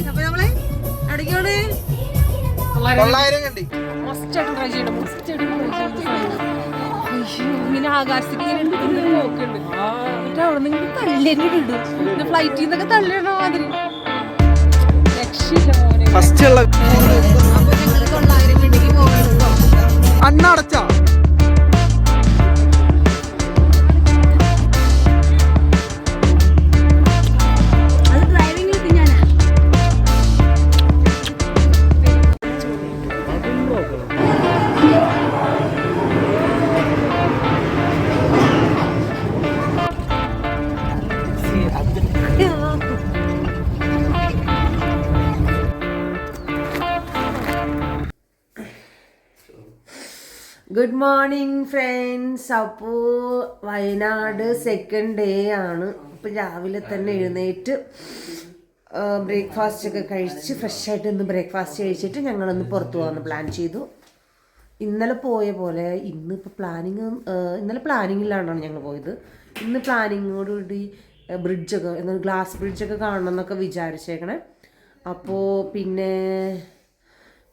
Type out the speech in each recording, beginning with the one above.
Guys അപ്പൊ നമ്മൾ എവിടേക്കാണ്? തൊള്ളായിരം കണ്ടി. മസ്റ്റായിട്ട് ട്രൈ ചെയ്യണം ട്രൈ ചെയ്യണം ഇങ്ങനെ ആകാശത്തേക്ക് ഇങ്ങനെ എടുത്തിട്ട് നോക്കുന്നുണ്ട് എന്നിട്ട് അവിടെ നിന്ന് തല്ലേനെ ഇടും. പിന്നെ ഫ്ലൈറ്റിൽ നിന്നൊക്കെ തള്ളിടണ മാതിരി. രക്ഷയില്ല മോനെ. ഫസ്റ്റ് ഉള്ള അപ്പൊ ഞങ്ങൾ തൊള്ളായിരം കണ്ടിക്ക് പോകണം അണ്ണടച്ച ഗുഡ് മോർണിംഗ് ഫ്രണ്ട്സ് അപ്പോൾ വയനാട് സെക്കൻഡ് ഡേ ആണ്. ഇപ്പം രാവിലെ തന്നെ എഴുന്നേറ്റ് ബ്രേക്ക്ഫാസ്റ്റ് ഒക്കെ കഴിച്ച് ഫ്രഷ് ആയിട്ട് ഇന്ന് ബ്രേക്ക്ഫാസ്റ്റ് കഴിച്ചിട്ട് ഞങ്ങളൊന്ന് പുറത്തു പോകാമെന്ന് പ്ലാൻ ചെയ്തു. ഇന്നലെ പോയ പോലെ ഇന്ന് ഇപ്പോൾ പ്ലാനിങ് ഇന്നലെ പ്ലാനിങ്ങിലാണ് ഞങ്ങൾ പോയത്. ഇന്ന് പ്ലാനിങ്ങോട് പ്ലാനിങ്ങോടുകൂടി ബ്രിഡ്ജൊക്കെ എന്നാൽ ഗ്ലാസ് ബ്രിഡ്ജൊക്കെ കാണണം എന്നൊക്കെ വിചാരിച്ചേക്കണേ. അപ്പോൾ പിന്നെ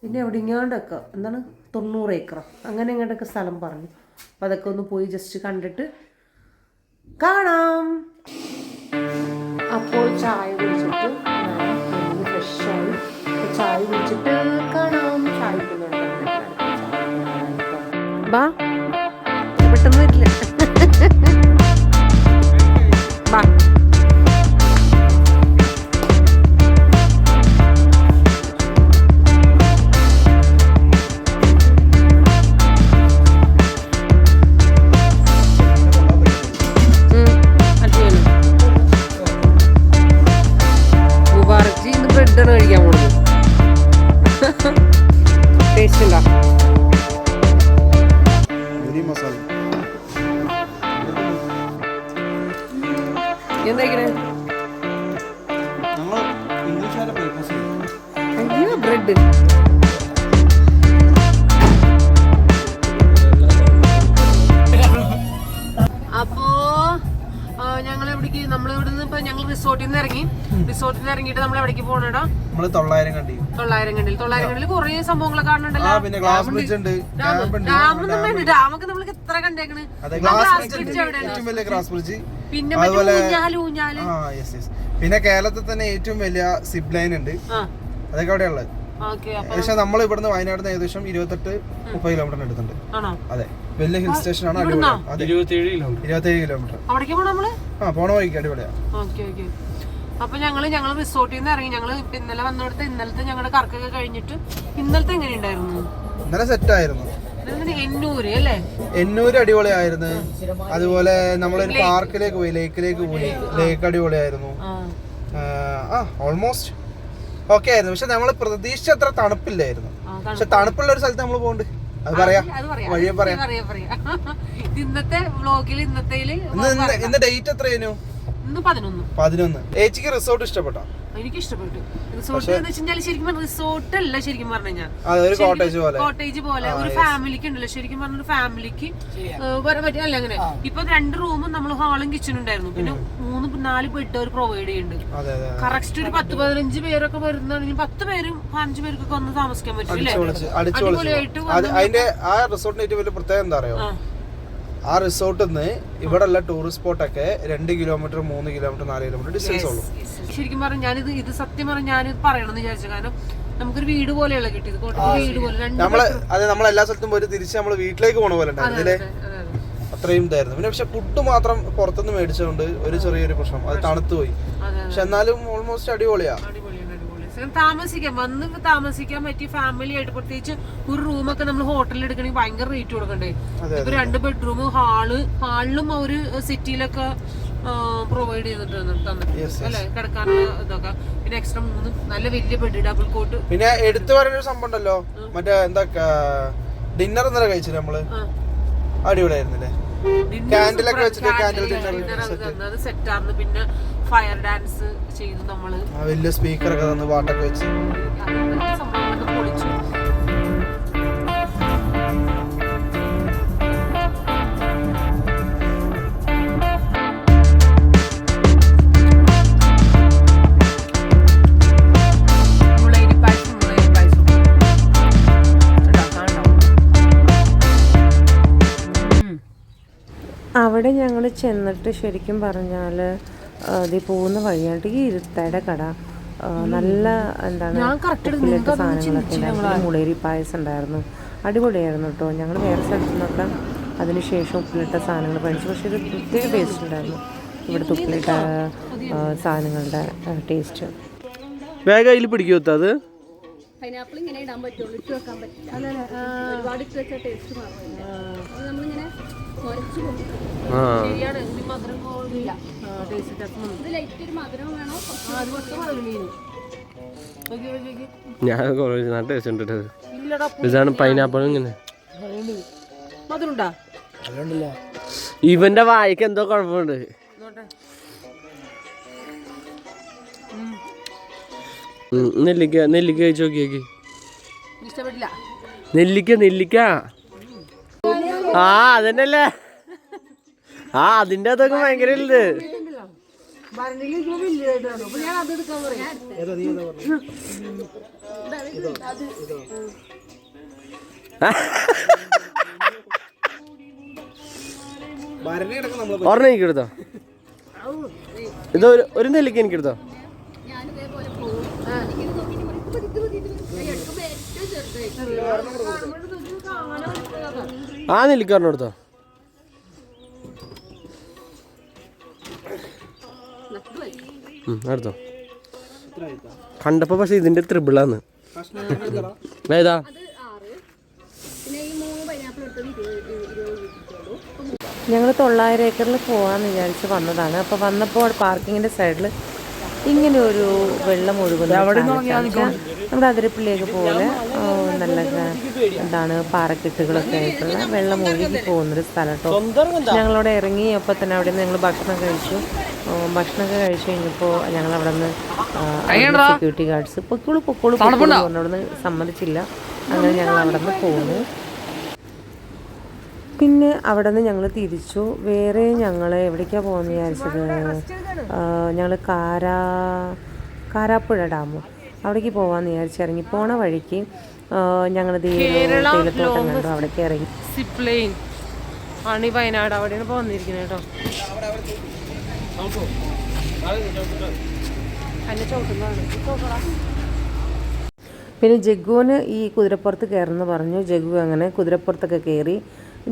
പിന്നെ എവിടെങ്ങാണ്ടൊക്കെ എന്താണ്? തൊണ്ണൂറ് ഏക്കറോ. അങ്ങനെ എങ്ങോട്ടൊക്കെ സ്ഥലം പറഞ്ഞു. അപ്പം അതൊക്കെ ഒന്ന് പോയി ജസ്റ്റ് കണ്ടിട്ട് കാണാം. അപ്പോൾ ചായ കുടിച്ചിട്ട് ഫ്രഷായി ചായ കുടിച്ചിട്ട് കാണാം. ചായ കുടിക്കുന്നുണ്ട് ബാ. അയ്യോ അപ്പോ ഞങ്ങൾ എവിടേക്ക് നമ്മൾ ഇവിടുന്ന് ഇപ്പൊ ഞങ്ങൾ റിസോർട്ടിൽ നിന്ന് ഇറങ്ങി. റിസോർട്ടിൽ നിന്ന് ഇറങ്ങിയിട്ട് നമ്മൾ എവിടേക്ക് പോകണേടാ നമ്മൾ തൊള്ളായിരം കണ്ടി. തൊള്ളായിരം കണ്ടിൽ തൊള്ളായിരം കണ്ടിൽ കുറേ സംഭവങ്ങളൊക്കെ കാണുന്നുണ്ടല്ലോ. പിന്നെ ഗ്ലാസ് ബ്രിഡ്ജ് ഉണ്ട്. ക്യാമ്പ് ഉണ്ട്. ഡാമൊന്നും വേണ്ട ഡാമൊക്കെ നമ്മൾ എത്ര കണ്ടേക്കണ്? പിന്നെ ഊഞ്ഞാൽ ഊഞ്ഞാൽ. പിന്നെ കേരളത്തിൽ തന്നെ ഏറ്റവും വലിയ സിബ് ലൈൻ ഉണ്ട്. അതൊക്കെ അവിടെ ഏകദേശം നമ്മൾ ഇവിടുന്ന് വയനാട് ഏകദേശം ഇരുപത്തെട്ട് മുപ്പത് കിലോമീറ്റർ അടുത്തുണ്ട്. ആണോ? അതെ. വലിയ ഹിൽ സ്റ്റേഷൻ ആണ് ഇരുപത്തിയേഴ് കിലോമീറ്റർ ആ പോണ വഴിക്ക് അടിപൊളിയാ. Okay okay. അപ്പൊ ഞങ്ങൾ ഞങ്ങൾ റിസോർട്ടിൽ നിന്ന് ഇറങ്ങി. ഞങ്ങൾ ഇന്നലെ വന്നിടത്ത് ഇന്നലത്തെ ഞങ്ങളുടെ കറക്കൊക്കെ കഴിഞ്ഞിട്ട് ഇന്നലത്തെ എങ്ങനെ ഉണ്ടായിരുന്നു ഇന്നലെ സെറ്റ് ആയിരുന്നു. എണ്ണൂര് അല്ലേ? എന്നൂര് അടിപൊളിയായിരുന്നു. അതുപോലെ നമ്മളൊരു പാർക്കിലേക്ക് പോയി ലേക്കിലേക്ക് പോയി. ലേക്ക് അടിപൊളിയായിരുന്നു. ആ. ആ ഓൾമോസ്റ്റ് ഓക്കെ ആയിരുന്നു. പക്ഷെ നമ്മൾ പ്രതീക്ഷിച്ച അത്ര തണുപ്പില്ലായിരുന്നു പക്ഷെ തണുപ്പുള്ള ഒരു സ്ഥലത്ത് നമ്മൾ പോകണ്ട് അത് പറയാ. വഴിയെ പറയാം. ഇന്നത്തെ വ്ളോഗിൽ ഇന്നത്തേൽ ഇന്ന് ഇന്ന് ഇന്ന് ഡേറ്റ് എത്രയായിരുന്നു പതിനൊന്ന്. ഏച്ചിക്ക് റിസോർട്ട് ഇഷ്ടപ്പെട്ടോ? എനിക്ക് ഇഷ്ടപ്പെട്ടു റിസോർട്ട് എന്ന് വെച്ചാൽ ശരിക്കും റിസോർട്ട് അല്ല ശരിക്കും പറഞ്ഞു കഴിഞ്ഞാൽ ഒരു കോട്ടേജ് പോലെ. കോട്ടേജ് പോലെ. ഒരു ഫാമിലിക്ക് ഉണ്ടല്ലോ ശരിക്കും പറഞ്ഞ ഒരു ഫാമിലിക്ക് വരാൻ പറ്റില്ല അല്ല അങ്ങനെ. ഇപ്പൊ രണ്ട് റൂമും നമ്മൾ ഹാളും കിച്ചണും ഉണ്ടായിരുന്നു. പിന്നെ മൂന്ന് നാല് ബെഡ് അവർ പ്രൊവൈഡ് ചെയ്യുന്നുണ്ട് അതെ അതെ കറക്റ്റ് ഒരു പത്ത് പതിനഞ്ച് പേരൊക്കെ വരുന്നതാണെങ്കിൽ പത്ത് പേരും പതിനഞ്ച് പേർക്കൊക്കെ ഒന്ന് താമസിക്കാൻ പറ്റും അടിപൊളിയായിട്ട് അതിന്റെ ആ റിസോർട്ടിന്റെ ഏറ്റവും വലിയ പ്രത്യേകത എന്താ അറിയോ? ആ. റിസോർട്ടിൽ നിന്ന് ഇവിടെ ഉള്ള ടൂറിസ്റ്റ് സ്പോട്ടൊക്കെ രണ്ട് കിലോമീറ്റർ മൂന്ന് കിലോമീറ്റർ നാല് കിലോമീറ്റർ ഡിസ്റ്റൻസ് ഉള്ളൂ. ശരിക്കും പറഞ്ഞു ഞാനിത് ഇത് സത്യം പറഞ്ഞു ഞാനിത് പറയണമെന്ന് വിചാരിച്ചു. കാരണം നമുക്കൊരു വീട് പോലെയുള്ള കിട്ടിയത്. കോട്ടയം വീട് പോലെ നമ്മൾ അത് നമ്മൾ എല്ലാ സ്ഥലത്തും പോയി തിരിച്ച് നമ്മൾ വീട്ടിലേക്ക് പോണ പോലെ ഉണ്ടായിരുന്നു. അത്രയും ഇതായിരുന്നു. പിന്നെ പക്ഷെ ഫുഡ് മാത്രം പുറത്തുനിന്ന് മേടിച്ചതുകൊണ്ട് ഒരു ചെറിയൊരു പ്രശ്നം. അത് തണുത്തു പോയി അതെ, പക്ഷെ എന്നാലും ഓൾമോസ്റ്റ് അടിപൊളിയാ. അടിപൊളി താമസിക്കാം വന്ന് താമസിക്കാൻ പറ്റിയ ഫാമിലി ആയിട്ട് പ്രത്യേകിച്ച് ഒരു റൂമൊക്കെ നമ്മൾ ഹോട്ടലിൽ എടുക്കണമെങ്കിൽ ഭയങ്കര റേറ്റ് കൊടുക്കണ്ടേ? ഇപ്പൊ രണ്ട് ബെഡ്റൂം ഹാൾ ഹാളിലും ഒരു സിറ്റിയിലൊക്കെ പ്രൊവൈഡ് ചെയ്തിട്ടുണ്ട് തന്നിട്ടുണ്ട് അല്ലെ? കിടക്കാനുള്ള ഇതൊക്കെ. പിന്നെ എക്സ്ട്രാ മൂന്ന് നല്ല വലിയ ബെഡ് ഡബിൾ കോട്ട് പിന്നെ എടുത്തു പറയുന്ന ഒരു സംഭവം ഉണ്ടല്ലോ? മറ്റേ എന്താ ഡിന്നർ ഇന്നലെ കഴിച്ചില്ല നമ്മൾ? അടിപൊളിയായിരുന്നില്ലേ? ക്യാൻഡിലൊക്കെ വെച്ചിട്ട് ക്യാൻഡിൽ ഡിന്നർ സെറ്റ് ആയിരുന്നു. പിന്നെ ഫയർ ഡാൻസ് ചെയ്തു നമ്മൾ. വലിയ സ്പീക്കർ ഒക്കെ തന്നു പാട്ടൊക്കെ വെച്ച്. സംഭവങ്ങളൊക്കെ പൊളിച്ചു അവിടെ ഞങ്ങൾ ചെന്നിട്ട് ശരിക്കും പറഞ്ഞാൽ ഇത് പോകുന്ന വഴിയായിട്ട് ഈ ഇരുത്തയുടെ കട. നല്ല എന്താണ് സാധനങ്ങളൊക്കെ ഉണ്ടായിരുന്നു. മുളേരി പായസം ഉണ്ടായിരുന്നു അടിപൊളിയായിരുന്നു കേട്ടോ ഞങ്ങൾ വേറെ സ്ഥലത്തു നിന്നൊക്കെ അതിനുശേഷം ഉപ്പിലിട്ട സാധനങ്ങൾ കഴിച്ചു പക്ഷേ ഇത് പ്രത്യേക ടേസ്റ്റ് ഉണ്ടായിരുന്നു. ഇവിടുത്തെ ഉപ്പിലിട്ട സാധനങ്ങളുടെ ടേസ്റ്റ് വേഗം അതിൽ പിടിക്കുമോ അത് പൈനാപ്പിൾ ഇങ്ങനെ ഇടാൻ പറ്റുള്ളൂ. ഇട്ട് വെക്കാൻ പറ്റില്ല ഒരുപാട് ഇട്ട് വെച്ചാൽ ടേസ്റ്റ് മാറില്ല നമ്മളിങ്ങനെ കുറച്ച് മധുരം ഞാൻ നല്ല ടേസ്റ്റ് ഉണ്ട്. ഇതാണ് പൈനാപ്പിൾ ഇങ്ങനെ. ഇവന്റെ വായിക്ക് എന്തോ കുഴപ്പമുണ്ട്. നെല്ലിക്ക നെല്ലിക്ക കഴിച്ചു നോക്കിയേക്ക് നോക്കി. നെല്ലിക്ക നെല്ലിക്ക. ആ അതന്നെയല്ലേ? ആ അതിന്റെ അതൊക്കെ ഭയങ്കര ഇത് ഒരെണ്ണം ഇത് ഒരു നെല്ലിക്ക് നെല്ലിക്ക എനിക്ക് എടുത്തോ? ഞാൻ ഇതേപോലെ പോകും മൂന്ന് പൈനാപ്പിൾ പക്ഷെ ഇതിന്റെ ത്രിബിളാന്ന് ഏതാ? ഞങ്ങൾ തൊള്ളായിരം ഏക്കറിൽ പോകാമെന്ന് വിചാരിച്ച് വന്നതാണ്. അപ്പോൾ വന്നപ്പോൾ പാർക്കിങ്ങിന്റെ സൈഡിൽ ഇങ്ങനെ ഒരു വെള്ളം ഒഴുകുന്ന നമ്മുടെ അതിരപ്പിള്ളിയൊക്കെ പോലെ നല്ല എന്താണ് പാറക്കെട്ടുകളൊക്കെ ആയിട്ടുള്ള വെള്ളം ഒഴുകി പോകുന്നൊരു സ്ഥലം കേട്ടോ. ഞങ്ങളവിടെ ഇറങ്ങി അപ്പോൾ തന്നെ അവിടെ നിന്ന് ഞങ്ങൾ ഭക്ഷണം കഴിച്ചു. ഭക്ഷണമൊക്കെ കഴിച്ച് കഴിഞ്ഞപ്പോൾ ഞങ്ങൾ അവിടെ നിന്ന് സെക്യൂരിറ്റി ഗാർഡ്സ് പൊക്കോളൂ പൊക്കോളൂ പൊക്കോളൂ പറഞ്ഞു അവിടെ നിന്ന് സമ്മതിച്ചില്ല. അങ്ങനെ ഞങ്ങൾ അവിടെ നിന്ന് പോകുന്നു പിന്നെ അവിടെ നിന്ന് ഞങ്ങൾ തിരിച്ചു. വേറെ ഞങ്ങൾ എവിടേക്കാണ് പോകുന്നത് വിചാരിച്ചത്? ഞങ്ങൾ കാരാ കാരാപ്പുഴ ഡാമ് അവിടേക്ക് പോകാമെന്ന് വിചാരിച്ച് ഇറങ്ങി. പോണ വഴിക്ക് ഞങ്ങൾ തേയിലത്തോട്ടം കണ്ടു. അവിടേക്ക് ഇറങ്ങി. സിപ്ലൈൻ. ആണ് ഈ വയനാട് അവിടെയാണ് പോന്നിരിക്കുന്നത് കേട്ടോ. എന്നെ ചവിട്ടുന്നതാണ് പിന്നെ ജഗ്ഗുവിന് ഈ കുതിരപ്പുറത്ത് കയറുമെന്ന് പറഞ്ഞു. ജഗ്ഗു അങ്ങനെ കുതിരപ്പുറത്തൊക്കെ കയറി.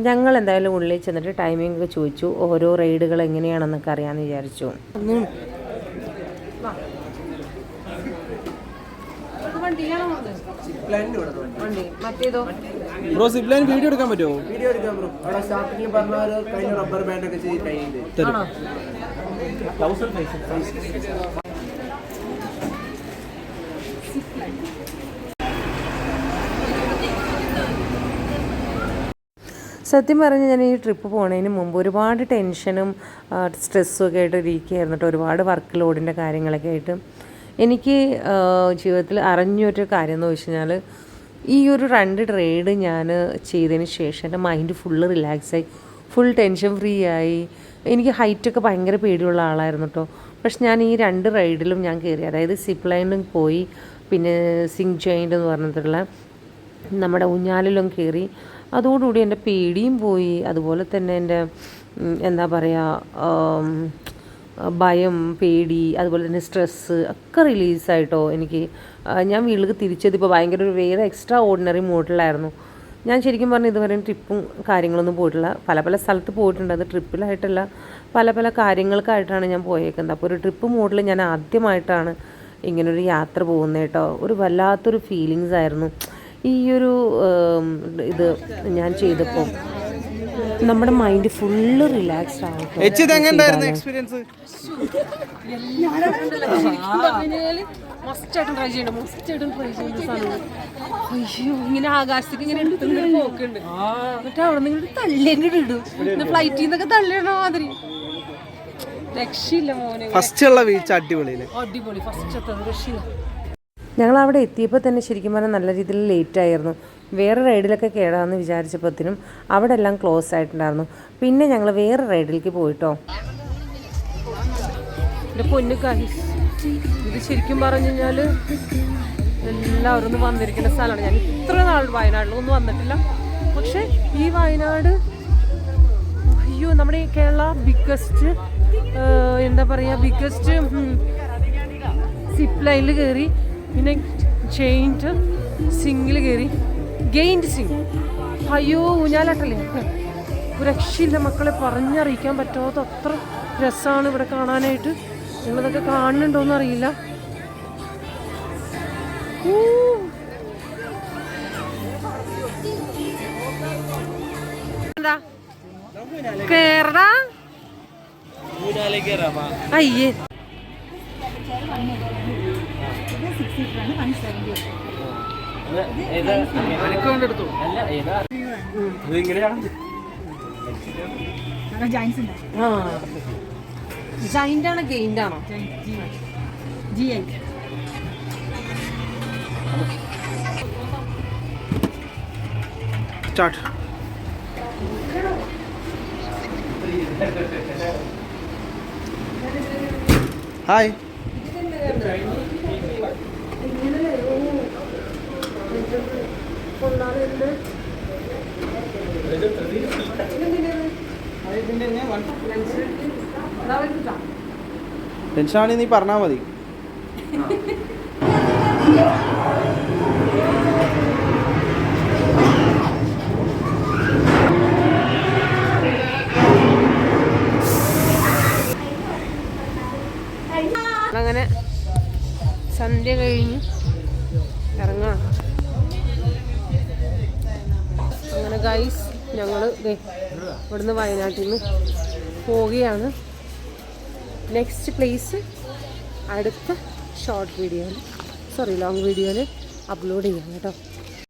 ഞങ്ങൾ എന്തായാലും ഉള്ളിൽ ചെന്നിട്ട് ടൈമിംഗ് ഒക്കെ ചോദിച്ചു. ഓരോ റൈഡുകൾ എങ്ങനെയാണെന്നൊക്കെ അറിയാമെന്ന് വിചാരിച്ചു. ബ്രോ സിപ്ലൈൻ വീഡിയോ എടുക്കാൻ പറ്റുമോ? വീഡിയോ ബ്രോ അവിടെ സ്റ്റാർട്ടിംഗ് പറഞ്ഞ ഒരു കഴിഞ്ഞ റബ്ബർ ബാൻഡ് ഒക്കെ ചെയ്ത് കഴിഞ്ഞിട്ട് സത്യം പറഞ്ഞാൽ ഞാൻ ഈ ട്രിപ്പ് പോണതിന് മുമ്പ് ഒരുപാട് ടെൻഷനും സ്ട്രെസ്സും ഒക്കെ ആയിട്ട് ഇരിക്കുകയായിരുന്നു കേട്ടോ ഒരുപാട് വർക്ക് ലോഡിന്റെ കാര്യങ്ങളൊക്കെ ആയിട്ട്. എനിക്ക് ജീവിതത്തിൽ അറിഞ്ഞൊരു കാര്യം എന്ന് വെച്ച് കഴിഞ്ഞാൽ ഈ ഒരു രണ്ട് ട്രേഡ് ഞാൻ ചെയ്തതിന് ശേഷം എന്റെ മൈൻഡ് ഫുള്ള് റിലാക്സായി ഫുൾ ടെൻഷൻ ഫ്രീ ആയി. എനിക്ക് ഹൈറ്റൊക്കെ ഭയങ്കര പേടിയുള്ള ആളായിരുന്നു കേട്ടോ പക്ഷെ ഞാൻ ഈ രണ്ട് റൈഡിലും ഞാൻ കയറി അതായത് സിപ്പ് ലൈനിലും പോയി. പിന്നെ സിങ് ജോയിന്റ് എന്ന് പറഞ്ഞിട്ടുള്ള നമ്മുടെ ഉഞ്ഞാലിലും കയറി അതോടുകൂടി എന്റെ പേടിയും പോയി. അതുപോലെ തന്നെ എന്റെ എന്താ പറയുക ഭയം പേടി അതുപോലെ തന്നെ സ്ട്രെസ്സ് ഒക്കെ റിലീസായിട്ടോ എനിക്ക്. ഞാൻ വീട്ടിലേക്ക് തിരിച്ചെത്തിയപ്പോൾ ഭയങ്കര ഒരു വേറെ എക്സ്ട്രാ ഓർഡിനറി മൂഡിലായിരുന്നു ഞാൻ ശരിക്കും പറഞ്ഞാൽ ഇതുവരെയും ട്രിപ്പും കാര്യങ്ങളൊന്നും പോയിട്ടില്ല. പല പല സ്ഥലത്ത് പോയിട്ടുണ്ട്. അത് ട്രിപ്പിലായിട്ടല്ല പല പല കാര്യങ്ങൾക്കായിട്ടാണ് ഞാൻ പോയേക്കുന്നത്. അപ്പോൾ ഒരു ട്രിപ്പ് മോഡിൽ ഞാൻ ആദ്യമായിട്ടാണ് ഇങ്ങനൊരു യാത്ര പോകുന്നത് കേട്ടോ. ഒരു വല്ലാത്തൊരു ഫീലിങ്സ് ആയിരുന്നു. ഈ ഒരു ഇത് ഞാൻ ചെയ്തപ്പോൾ നമ്മുടെ മൈൻഡ് ഫുള്ള് റിലാക്സ്ഡ് ആവും എക്സ്പീരിയൻസ് ട്രൈ ചെയ്യണം ട്രൈ അയ്യോ ഇങ്ങനെ ആകാശത്തേക്ക് ഇങ്ങനെ എടുത്ത് ഇങ്ങനെ പോക്കുണ്ട്. എന്നിട്ട് അവിടെ നിന്ന് ഇങ്ങോട്ട് തള്ളി അങ്ങോട്ട് ഇടും. ഫ്ലൈറ്റിൽ നിന്നൊക്കെ തള്ളിയിടണ മാതിരി. രക്ഷയില്ല മോനെ. ഫസ്റ്റ് ഉള്ള വീഴ്ച അടിപൊളി. അടിപൊളി ഫസ്റ്റ് രക്ഷയില്ല. ഞങ്ങൾ അവിടെ എത്തിയപ്പോൾ തന്നെ ശരിക്കും പറഞ്ഞാൽ നല്ല രീതിയിൽ ലേറ്റ് ആയിരുന്നു. വേറെ റൈഡിലൊക്കെ കയറാമെന്ന് വിചാരിച്ചപ്പോഴത്തേനും അവിടെ എല്ലാം ക്ലോസ് ആയിട്ടുണ്ടായിരുന്നു. പിന്നെ ഞങ്ങൾ വേറെ റൈഡിലേക്ക് പോയിട്ടോ. ഇത് ശരിക്കും പറഞ്ഞു കഴിഞ്ഞാൽ എല്ലാവരും ഒന്ന് വന്നിരിക്കുന്ന സ്ഥലമാണ്. ഞാൻ ഇത്ര നാൾ വയനാട്ടിലൊന്നും വന്നിട്ടില്ല. പക്ഷെ ഈ വയനാട് അയ്യോ നമ്മുടെ കേരള ബിഗ്ഗസ്റ്റ് എന്താ പറയുക ബിഗ്ഗസ്റ്റ് സിപ്പ് ലൈനിൽ കയറി പിന്നെ ചെയിന്റ് സിംഗിൽ കയറി. ഗെയിൻഡ് സിംഗ് അയ്യോ ഊഞ്ഞാലാട്ടല്ലേ? രക്ഷയില്ല മക്കളെ പറഞ്ഞറിയിക്കാൻ പറ്റാത്ത അത്ര രസമാണ് ഇവിടെ കാണാനായിട്ട്. നിങ്ങളിതൊക്കെ കാണുന്നുണ്ടോയെന്ന് അറിയില്ല ഊ. ജൈന്റ് ആണോ ഗെയിന്റ് ആണോ ജി ഐ സ്റ്റാർട്ട് ഹായ് ടെൻഷനാണെങ്കിൽ നീ പറഞ്ഞാൽ മതി. അങ്ങനെ സന്ധ്യ കഴിഞ്ഞ് ഇറങ്ങാം. അങ്ങനെ ഗൈസ് ഞങ്ങൾ ഇവിടുന്ന് വയനാട്ടിൽ നിന്ന് പോവുകയാണ്. നെക്സ്റ്റ് പ്ലേസ് അടുത്ത ഷോർട്ട് വീഡിയോയിൽ സോറി ലോങ് വീഡിയോയിൽ അപ്ലോഡ് ചെയ്യാം കേട്ടോ.